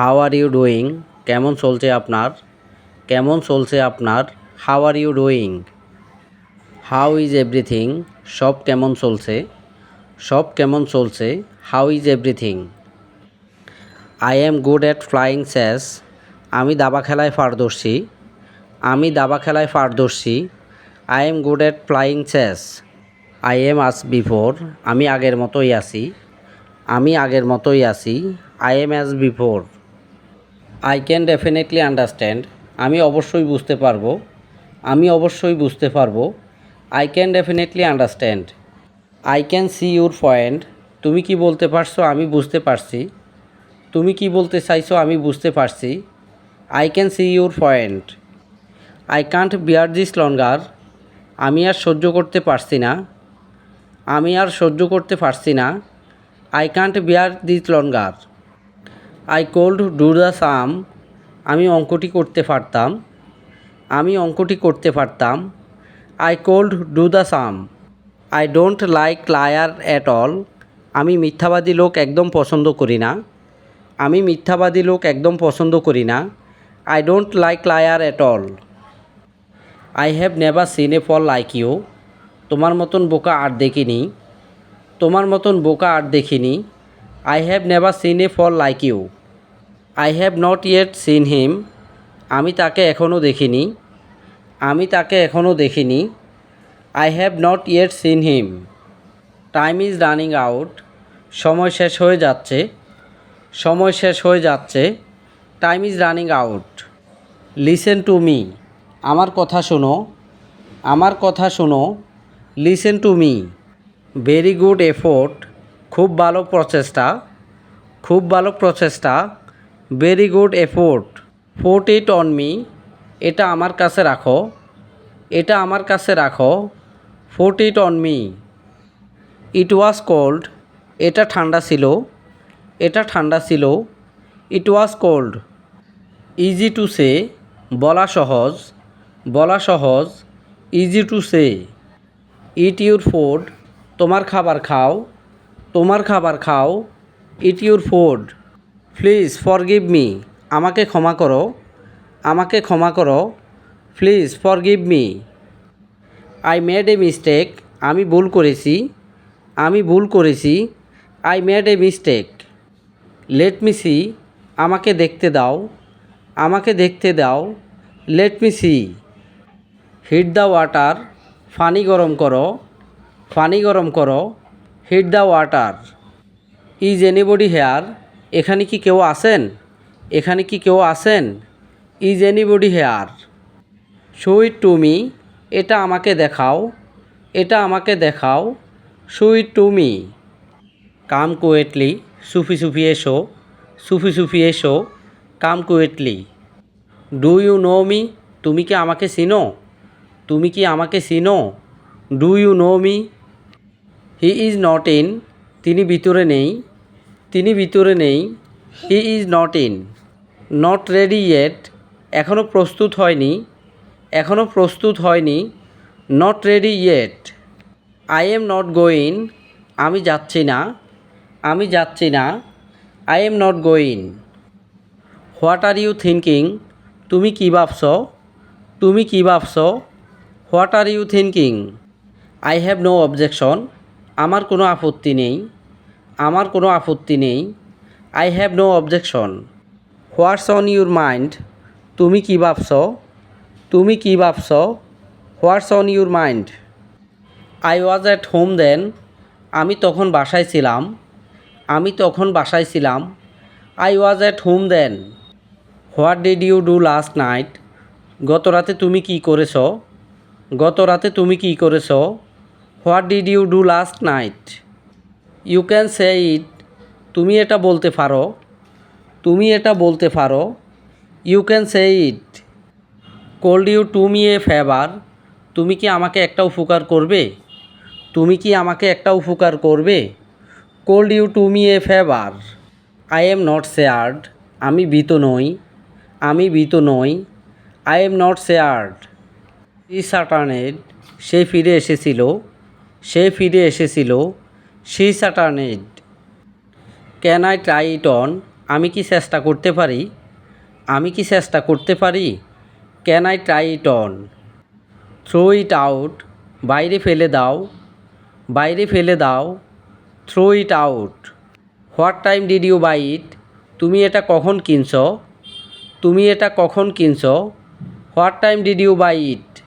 How are you doing কেমন চলছে আপনার? কেমন চলছে আপনার? How are you doing how is everything সব কেমন চলছে? সব কেমন চলছে? How is everything I am good at playing chess আমি দাবা খেলায় পারদর্শী। আমি দাবা খেলায় পারদর্শী। I am good at playing chess I am as before আমি আগের মতোই আছি। আমি আগের মতোই আছি। I am as before I can definitely understand আমি অবশ্যই বুঝতে পারব। আমি অবশ্যই বুঝতে পারব। I can definitely understand I can see your point তুমি কি বলতে পারছ আমি বুঝতে পারছি। তুমি কি বলতে চাইছো আমি বুঝতে পারছি। I can see your point I can't bear this longer আমি আর সহ্য করতে পারছি না। আমি আর সহ্য করতে পারছি না। I can't bear this longer I could do the sum আমি অঙ্কটি করতে পারতাম। আমি অঙ্কটি করতে পারতাম। I could do the sum I don't like liar at all আমি মিথ্যাবাদী লোক একদম পছন্দ করি না। আমি মিথ্যাবাদী লোক একদম পছন্দ করি না। I don't like liar at all I have never seen a fool like you তোমার মতন বোকা আর দেখিনি। তোমার মতন বোকা আর দেখিনি। I have never seen a fool like you I have not yet seen him আমি তাকে এখনও দেখিনি। আমি তাকে এখনও দেখিনি। I have not yet seen him time is running out সময় শেষ হয়ে যাচ্ছে। সময় শেষ হয়ে যাচ্ছে। Time is running out listen to me আমার কথা শোনো। আমার কথা শোনো। Listen to me very good effort খুব ভালো প্রচেষ্টা, খুব ভালো প্রচেষ্টা। Very good effort fort it on me এটা আমার কাছে রাখো। এটা আমার কাছে রাখো। Fort it on me it was cold এটা ঠান্ডা ছিল। এটা ঠান্ডা ছিল। It was cold easy to say বলা সহজ। বলা সহজ। Easy to say eat your food তোমার খাবার খাও। তোমার খাবার খাও eat your food please forgive me আমাকে ক্ষমা করো, আমাকে ক্ষমা করো please forgive me I made a mistake আমি ভুল করেছি, আমি ভুল করেছি I made a mistake let me see আমাকে দেখতে দাও, আমাকে দেখতে দাও let me see heat the water পানি গরম করো, পানি গরম করো heat the water is anybody here এখানে কি কেউ আছেন? এখানে কি কেউ আছেন? Is anybody here show it to me এটা আমাকে দেখাও। এটা আমাকে দেখাও। Show it to me come quietly সুফি সুফি এসো। সুফি সুফি এসো। Come quietly do you know me তুমি কি আমাকে চিনো? তুমি কি আমাকে চিনো? Do you know me he is not in তিনি ভিতরে নেই, তিনি ভিতরে নেই he is not in not ready yet এখনও প্রস্তুত হয়নি এখনও প্রস্তুত হয়নি not ready yet I am not going আমি যাচ্ছি না, আমি যাচ্ছি না I am not going what are you thinking তুমি কী ভাবছ? তুমি কী ভাবছ? What are you thinking I have no objection আমার কোনো আপত্তি নেই, আমার কোনো আপত্তি নেই I have no objection what's on your mind তুমি কী ভাবছ? তুমি কী ভাবছ? What's on your mind I was at home then আমি তখন বাসায় ছিলাম। আমি তখন বাসায় ছিলাম। I was at home then what did you do last night গত রাতে তুমি কি করেছ? গত রাতে তুমি কি করেছ? What did you do last night? You can say it. তুমি এটা বলতে পারো। তুমি এটা বলতে পারো। You can say it. Could you to me a favour. তুমি কি আমাকে একটা উপকার করবে? তুমি কি আমাকে একটা উপকার করবে? Could you do me a favour. I am not scared আমি ভীত নই। আমি ভীত নই। I am not scared he returned সে ফিরে এসেছিল। সে ফিরে এসেছিল, she returned can I try it on? আমি কি চেষ্টা করতে পারি? আমি কি চেষ্টা করতে পারি? Can I try it on? Throw it out. বাইরে ফেলে দাও। বাইরে ফেলে দাও। Throw it out. What time did you buy it? তুমি এটা কখন কিনছ? তুমি এটা কখন কিনছ? What time did you buy it?